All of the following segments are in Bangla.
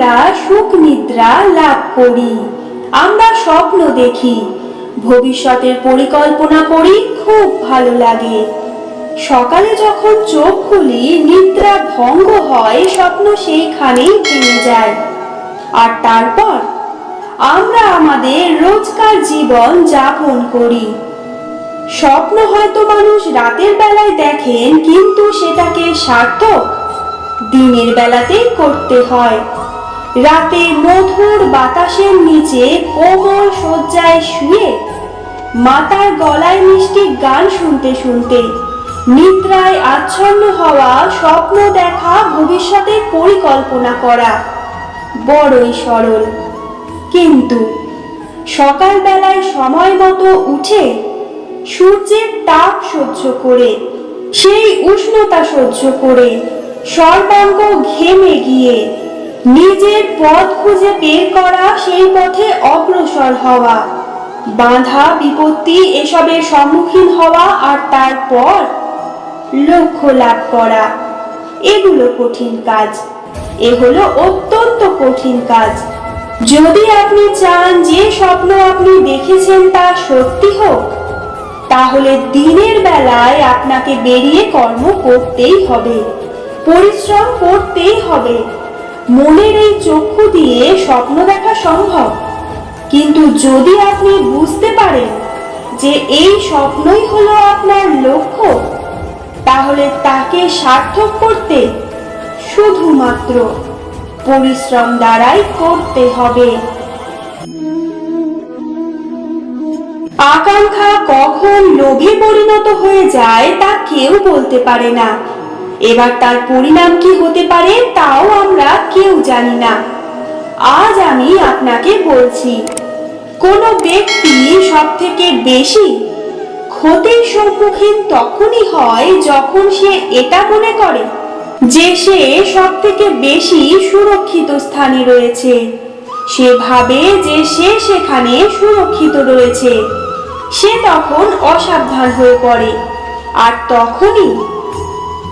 আমরা সুখ নিদ্রা লাভ করি। আমরা স্বপ্ন দেখি। ভবিষ্যতের পরিকল্পনা করি, খুব ভালো লাগে। সকালে যখন চোখ খুলি, নিদ্রা ভঙ্গ হয়, স্বপ্ন সেইখানেই ভেঙে যায়। আর তারপর? আমরা আমাদের রোজকার জীবন যাপন করি। স্বপ্ন হয়তো মানুষ রাতের বেলায় দেখেন, কিন্তু সেটাকে সার্থক দিনের বেলাতেই করতে হয়। রাতে মধুর বাতাসের নিচে কোমল শয্যায় শুয়ে, মাতার গলায় মিষ্টি গান শুনতে শুনতে, নিদ্রায় আচ্ছন্ন হওয়া স্বপ্ন দেখা ভবিষ্যতের পরিকল্পনা করা। বড়ই সরল। কিন্তু সকালবেলায় সময় মতো উঠে সূর্যের তাপ সহ্য করে, সেই উষ্ণতা সহ্য করে সর্বাঙ্গ ঘেমে গিয়ে নিজের পথ খুঁজে বের করা সেই পথে অগ্রসর হওয়া। বাধা বিপত্তি এসবের সম্মুখীন হওয়া আর তারপর লক্ষ্য লাভ করা, এগুলো কঠিন কাজ। এ হলো অত্যন্ত কঠিন কাজ। যদি আপনি চান যে স্বপ্ন আপনি দেখেছেন তা সত্যি হোক, তাহলে দিনের বেলায় আপনাকে বেরিয়ে কর্ম করতেই হবে, পরিশ্রম করতেই হবে। মনের এই চক্ষু দিয়ে স্বপ্ন দেখা সম্ভব। কিন্তু যদি আপনি বুঝতে পারেন যে এই স্বপ্নই হলো আপনার লক্ষ্য, তাহলে তাকে সার্থক করতে শুধুমাত্র পরিশ্রম দ্বারাই করতে হবে। আকাঙ্ক্ষা কখন লোভে পরিণত হয়ে যায় তা কেউ বলতে পারে না। এবার তার পরিণাম কি হতে পারে তাও আমরা কেউ জানি না। আজ আমি আপনাকে বলছি, কোন ব্যক্তি সব থেকে বেশি ক্ষতির সম্মুখীন তখনই হয় যখন সে এটা মনে করে যে সে সব থেকে বেশি সুরক্ষিত স্থানে রয়েছে। সে ভাবে যে সে সেখানে সুরক্ষিত রয়েছে। সে তখন অসাবধান হয়ে পড়ে। আর তখনই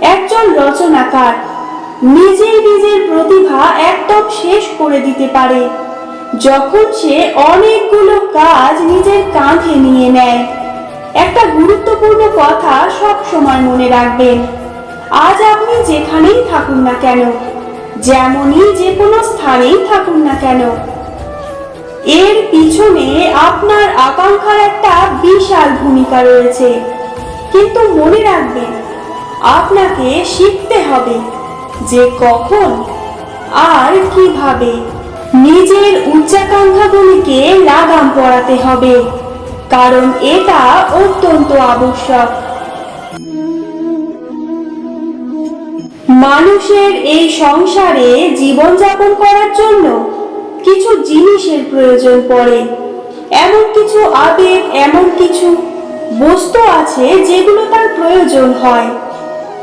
একজন রচনাকার নিজেই নিজের প্রতিভা একদম শেষ করে দিতে পারে। যখন সে অনেকগুলো কাজ নিজের কাঁধে নিয়ে নেয়। একটা গুরুত্বপূর্ণ কথা সব সময় মনে রাখবেন, আজ আপনি যেখানেই থাকুন না কেন, যেমনই যে কোনো স্থানেই থাকুন না কেন, এর পিছনে আপনার আকাঙ্ক্ষার একটা বিশাল ভূমিকা রয়েছে। কিন্তু মনে রাখবেন আপনাকে শিখতে হবে যে কখন, আর কীভাবে নিজের উচ্চাকাঙ্ক্ষাগুলিকে লাগাম পড়াতে হবে, কারণ এটা অত্যন্ত আবশ্যক। মানুষের এই সংসারে জীবনযাপন করার জন্য কিছু জিনিসের প্রয়োজন পড়ে। এমন কিছু আবেগ, এমন কিছু বস্তু আছে যেগুলো তার প্রয়োজন হয়।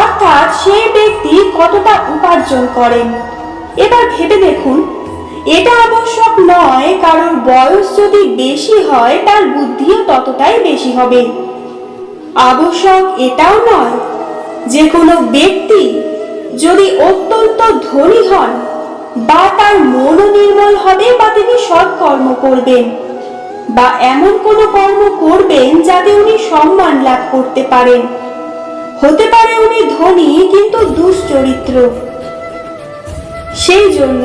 অর্থাৎ সেই ব্যক্তি কতটা উপার্জন করেন? এবার ভেবে দেখুন, এটা আবশ্যক নয়, কারণ বয়স যদি বেশি হয়, তার বুদ্ধিও ততটাই বেশি হবে। আবশ্যক এটাও নয় যে কোনো ব্যক্তি যদি অত্যন্ত ধনী হন, বা তার মনও নির্মল হবে বা তিনি সৎকর্ম করবেন, বা এমন কোনো কর্ম করবেন যাতে উনি সম্মান লাভ করতে পারেন। হতে পারে উনি ধনী, কিন্তু দুশ্চরিত্র। সেই জন্য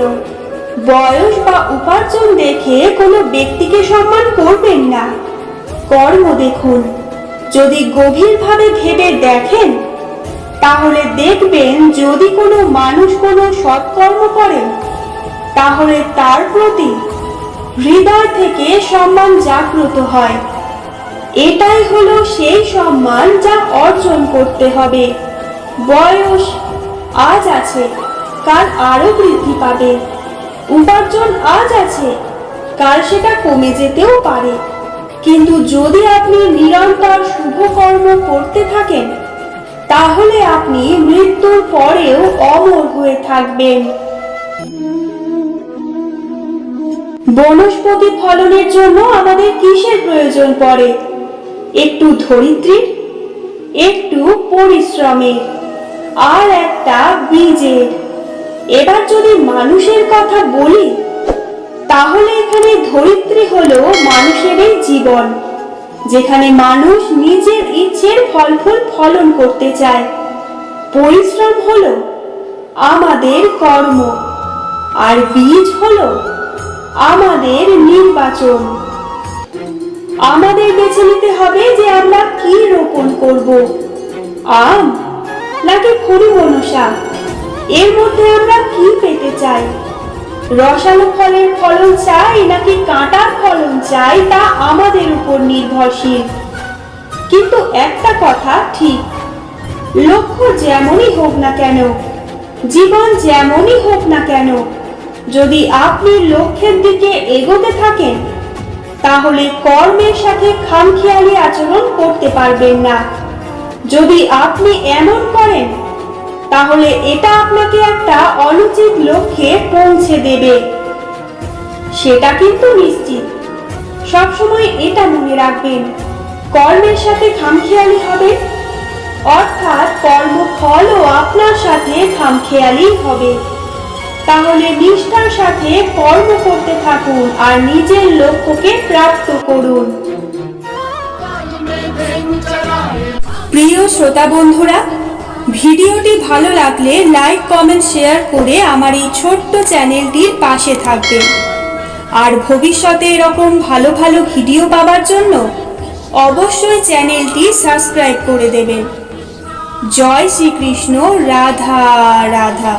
বয়স বা উপার্জন দেখে কোনো ব্যক্তিকে সম্মান করবেন না। কর্ম দেখুন। যদি গভীরভাবে ভেবে দেখেন, তাহলে দেখবেন যদি কোনো মানুষ কোনো সৎকর্ম করেন তাহলে তার প্রতি হৃদয় থেকে সম্মান জাগ্রত হয়। এটাই হলো সেই সম্মান যা অর্জন করতে হবে। বয়স আজ আছে, কাল আরও বৃদ্ধি পাবে। উপার্জন আজ আছে, কাল সেটা কমে যেতেও পারে। কিন্তু যদি আপনি নিরন্তর শুভ কর্ম করতে থাকেন, তাহলে আপনি মৃত্যুর পরেও অমর হয়ে থাকবেন। বনস্পতি ফলনের জন্য আমাদের কিসের প্রয়োজন পড়ে? একটু ধরিত্রীর, একটু পরিশ্রমের, আর একটা বীজের। এবার যদি মানুষের কথা বলি, তাহলে এখানে ধরিত্রী হলো মানুষেরই জীবন, যেখানে মানুষ নিজের ইচ্ছের ফল ফুল ফলন করতে চায়। পরিশ্রম হলো আমাদের কর্ম, আর বীজ হলো আমাদের নির্বাচন। আমাদের বেছে নিতে হবে যে আমরা কি রোপণ করব। আম, নাকি পরিমনসা এর মধ্যে আমরা কি পেতে চাই? রসালো ফলের ফলন চাই নাকি কাঁটার ফলন চাই তা আমাদের উপর নির্ভরশীল। কিন্তু একটা কথা ঠিক, লক্ষ্য যেমনই হোক না কেন, জীবন যেমনই হোক না কেন, যদি আপনি লক্ষ্যের দিকে এগোতে থাকেন তাহলে কর্মের সাথে খামখেয়ালি আচরণ করতে পারবেন না। যদি আপনি এমন করেন, তাহলে এটা আপনাকে একটা অনুচিত লক্ষ্যে পৌঁছে দেবে। সেটা কিন্তু নিশ্চিত। সবসময় এটা মনে রাখবেন, কর্মের সাথে খামখেয়ালি হবে, অর্থাৎ কর্মফলও আপনার সাথে খামখেয়ালি হবে। তাহলে নিষ্ঠার সাথে কর্ম করতে থাকুন আর নিজের লক্ষ্যকে প্রাপ্ত করুন। প্রিয় শ্রোতা বন্ধুরা, ভিডিওটি ভালো লাগলে লাইক, কমেন্ট, শেয়ার করে আমার এই ছোট্ট চ্যানেলটির পাশে থাকবেন। আর ভবিষ্যতে এরকম ভালো ভালো ভিডিও পাওয়ার জন্য অবশ্যই চ্যানেলটি সাবস্ক্রাইব করে দেবেন। জয় শ্রীকৃষ্ণ, রাধা রাধা।